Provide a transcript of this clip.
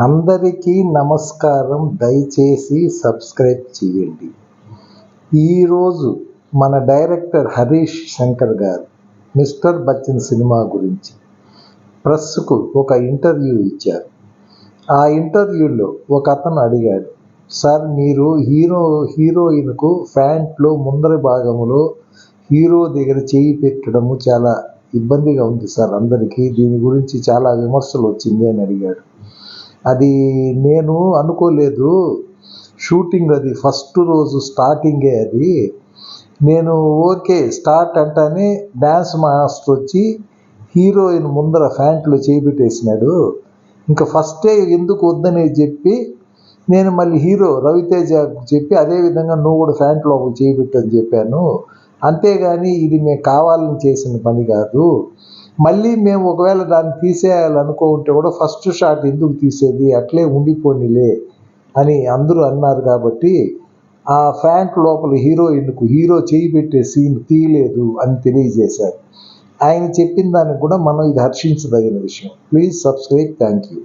అందరికీ నమస్కారం. దయచేసి సబ్స్క్రైబ్ చేయండి. ఈరోజు మన డైరెక్టర్ హరీష్ శంకర్ గారు మిస్టర్ బచ్చన్ సినిమా గురించి ప్రెస్కు ఒక ఇంటర్వ్యూ ఇచ్చారు. ఆ ఇంటర్వ్యూలో ఒక అతను అడిగాడు సార్ మీరు హీరో హీరోయిన్కు ప్యాంట్లో ముందర భాగంలో హీరో దగ్గర చేయి పెట్టడము చాలా ఇబ్బందిగా ఉంది సార్ అందరికీ. దీని గురించి చాలా విమర్శలు వచ్చింది అని అడిగాడు. అది నేను అనుకోలేదు. షూటింగ్ అది ఫస్ట్ రోజు స్టార్టింగే అది. నేను ఓకే స్టార్ట్ అంటానే డ్యాన్స్ మాస్టర్ వచ్చి హీరోయిన్ ముందర ఫ్యాంట్లో చేపెట్టేసినాడు ఇంకా ఫస్టే ఎందుకు వద్దని చెప్పి నేను మళ్ళీ హీరో రవితేజ చెప్పి అదే విధంగా నువ్వు కూడా ఫ్యాంట్లో లోపల చెప్పాను. అంతేగాని ఇది మేము కావాలని చేసిన పని కాదు. మళ్ళీ మేము ఒకవేళ దాన్ని తీసేయాలనుకుంటే కూడా ఫస్ట్ షాట్ ఎందుకు తీసేది? అట్లే ఉండిపోనిలే అని అందరూ అన్నారు కాబట్టి ఆ ఫ్యాంట్ లోపల హీరోయిన్కు హీరో చేయి పెట్టే సీన్ తీయలేదు అని తెలియజేశారు. ఆయన చెప్పిన దానికి కూడా మనం ఇది హర్షించదగిన విషయం. Please subscribe thank you